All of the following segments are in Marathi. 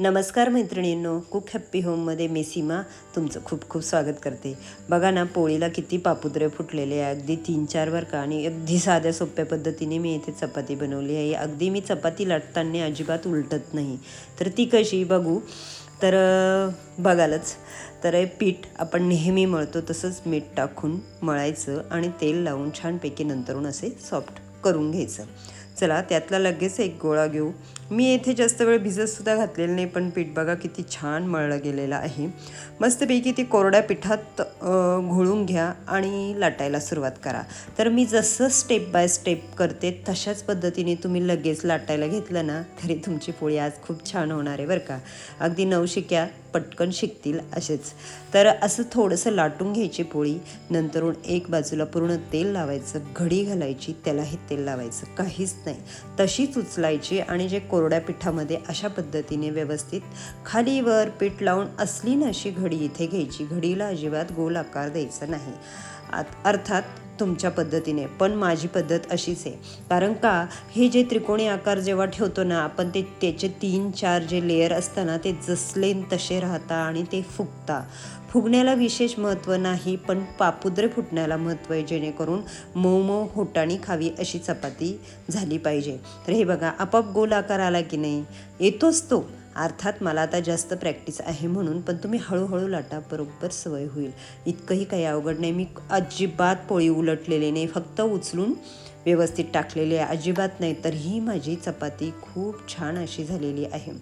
नमस्कार मैत्रिणींनो कुक हॅप्पी होममध्ये मी सीमा तुमचं खूप खूप स्वागत करते. बघा ना पोळीला किती पापुद्रे फुटलेले आहे. अगदी तीन चार वर का? आणि अगदी साध्या सोप्या पद्धतीने मी इथे चपाती बनवली आहे. अगदी मी चपाती लाटताना अजिबात उलटत नाही. तर ती कशी बघू? तर बघालच. तर हे पीठ आपण नेहमी मळतो तसंच मीठ टाकून मळायचं आणि तेल लावून छानपैकी नंतरून असे सॉफ्ट करून घ्यायचं. चला त्यातला लगेच एक गोळा घेऊ. मी येथे जास्त वेळ भिजतसुद्धा घातलेलं नाही पण पीठ बघा किती छान मळलं गेलेलं आहे. मस्तपैकी ते कोरड्या पिठात घोळून घ्या आणि लाटायला सुरुवात करा. तर मी जसं स्टेप बाय स्टेप करते तशाच पद्धतीने तुम्ही लगेच लाटायला घेतलं ना तरी तुमची पोळी आज खूप छान होणार आहे बरं का. अगदी नवशिक्या पटकन शिकतील असेच. तर असं थोडंसं लाटून घ्यायची पोळी नंतरून एक बाजूला पूर्ण तेल लावायचं घडी घालायची त्यालाही तेल लावायचं काहीच नाही. तशीच उचलायची आणि जे कोरड्या पिठामध्ये अशा पद्धतीने व्यवस्थित खाली वर पीठ लावून असली ना अशी घडी इथे घ्यायची. घडीला अजिबात गोल आकार द्यायचा नाही. अर्थात तुमच्या पद्धतीने. पण माझी पद्धत अशीच आहे. कारण का? हे जे त्रिकोणी आकार जेव्हा ठेवतो ना आपण ते त्याचे तीन चार जे लेअर असताना ते जसले तसे राहता आणि ते फुगता. फुगण्याला विशेष महत्त्व नाही पण पापुद्रे फुटण्याला महत्त्व आहे जेणेकरून मऊ मऊ होटाणी खावी अशी चपाती झाली पाहिजे. तर हे बघा आपाप गोल आकार आला की नाही? येतोच तो. अर्थात मला आता जास्त प्रॅक्टिस आहे म्हणून पण तुम्ही हळूहळू लाटा बरोबर सवय होईल. इतकंही काही अवघड नाही. मी अजिबात पोळी उलटलेली नाही. फक्त उचलून व्यवस्थित टाकलेली आहे. अजिबात नाही तर ही माझी चपाती खूप छान अशी झालेली आहे.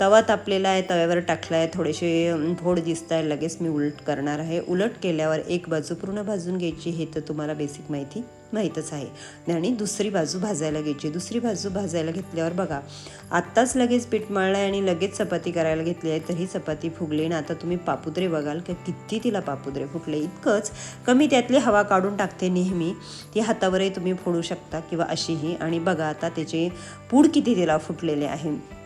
तवा तापलेला आहे. तव्यावर टाकला आहे. थोडेसे फोड दिसत आहे लगेच मी उलट करणार आहे. उलट केल्यावर एक बाजू पूर्ण भाजून घ्यायची हे तर तुम्हाला बेसिक माहिती. माहीतच आहे. आणि दुसरी बाजू भाजायला घ्यायची. दुसरी बाजू भाजायला घेतल्यावर बघा आत्ताच लगेच पीठ मळलं आहे आणि लगेच चपाती करायला घेतली आहे तरी चपाती फुगली ना आता तुम्ही पापुद्रे बघाल का? किती तिला पापुद्रे फुटले इतकंच कमी त्यातली हवा काढून टाकते नेहमी. ती हातावरही तुम्ही फोडू शकता किंवा अशीही. आणि बघा आता त्याचे पूड किती तिला फुटलेले आहे.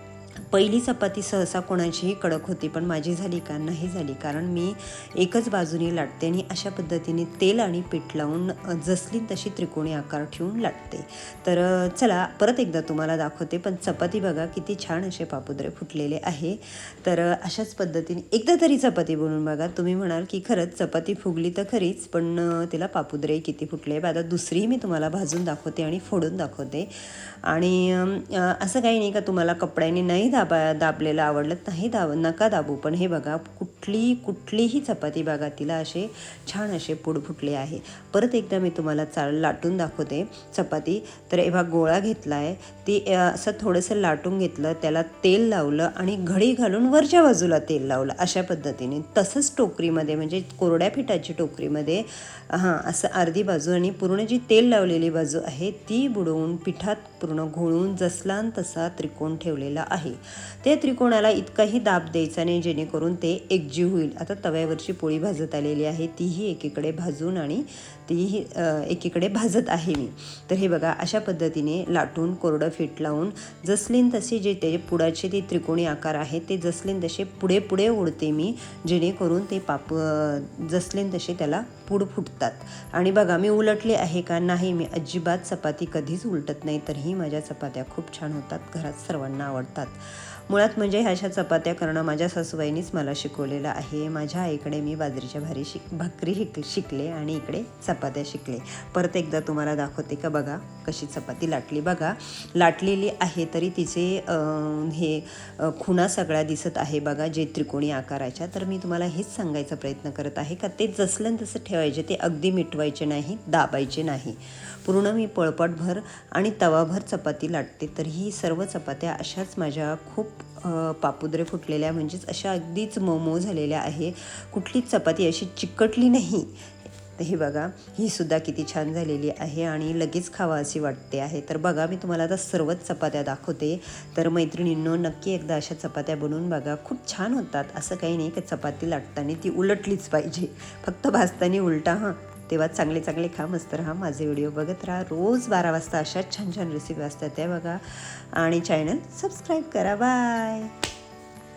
पहिली चपाती सहसा कोणाचीही कडक होती पण माझी झाली का? नाही झाली. कारण मी एकच बाजूने लाटते आणि अशा पद्धतीने तेल आणि पीठ लावून जसली तशी त्रिकोणी आकार ठेवून लाटते. तर चला परत एकदा तुम्हाला दाखवते पण चपाती बघा किती छान असे पापुद्रे फुटलेले आहे. तर अशाच पद्धतीने एकदा तरी चपाती बनवून बघा. तुम्ही म्हणाल की खरंच चपाती फुगली तर खरीच पण तिला पापुद्रे किती फुटले आता दुसरीही मी तुम्हाला भाजून दाखवते आणि फोडून दाखवते. आणि असं काही नाही का तुम्हाला कपड्याने नाही दाबा दाबलेलं आवडलं नाही दाब नका दाबू पण हे बघा कुठली कुठलीही चपाती बघा तिला असे छान असे पुडफुटले आहे. परत एकदा मी तुम्हाला चा लाटून दाखवते चपाती. तर एव्हा गोळा घेतला आहे ती असं थोडंसं लाटून घेतलं त्याला तेल लावलं आणि घडी घालून वरच्या बाजूला तेल लावलं अशा पद्धतीने. तसंच टोकरीमध्ये म्हणजे कोरड्या पिठाची टोकरीमध्ये हां असं अर्धी बाजू आणि पूर्ण जी तेल लावलेली बाजू आहे ती बुडवून पिठात पूर्ण घोळून जसलान तसा त्रिकोण ठेवलेला आहे. त्या त्रिकोणाला इतकाही दाब द्यायचा नाही जेणेकरून ते एकजीव होईल. आता तव्यावरची पोळी भाजत आलेली आहे तीही एकीकडे भाजून आणि तीही एकीकडे भाजत आहे मी. तर हे बघा अशा पद्धतीने लाटून कोरडं फिट लावून जसलीन तसे जे ते पुडाचे ते त्रिकोणी आकार आहे ते जसलीन तसे पुढे पुढे ओढते मी जेणेकरून ते पाप जसलेन जसलीन तसे त्याला पूड फुटतात. आणि बघा मी उलटले आहे का? नाही मी अजिबात चपाती कधीच उलटत नाही तरीही माझ्या चपात्या खूप छान होतात घरात सर्वांना आवडतात. मुळात म्हणजे ह्या अशा चपात्या करणं माझ्या सासूबाईंनीच मला शिकवलेलं आहे. माझ्या आईकडे मी बाजरीच्या भारी शिक भाकरी शिक शिकले आणि इकडे चपात्या शिकले. परत एकदा तुम्हाला दाखवते का बघा कशी चपाती लाटली. बघा लाटलेली आहे तरी तिचे हे खुणा सगळ्या दिसत आहे बघा जे त्रिकोणी आकाराच्या. तर मी तुम्हाला हेच सांगायचा प्रयत्न करत आहे का ते जसलं तसं ठेवायचे ते अगदी मिटवायचे नाही दाबायचे नाही. पूर्ण मी पळपटभर आणि तवाभर चपाती लाटते. तर ही सर्व चपात्या अशाच माझ्या खूप पापुद्रे फुटलेल्या म्हणजेच अशा अगदीच मऊ झालेल्या आहे. कुठलीच चपाती अशी चिकटली नाही. तर हे बघा ही सुद्धा किती छान झालेली आहे आणि लगेच खावा अशी वाटते आहे. तर बघा मी तुम्हाला आता सर्वच चपात्या दाखवते. तर मैत्रिणींनो नक्की एकदा अशा चपात्या बनवून बघा. खूप छान होतात. असं काही नाही की चपाती लाटताना ती उलटलीच पाहिजे. फक्त भाजताना उलटा हां. तेव्हा चांगले चांगले खा मस्त राहा माझे व्हिडिओ बघत राहा. रोज बारा वाजता अशाच छान छान रेसिपी असतात त्या बघा. आणि चॅनल सबस्क्राईब करा. बाय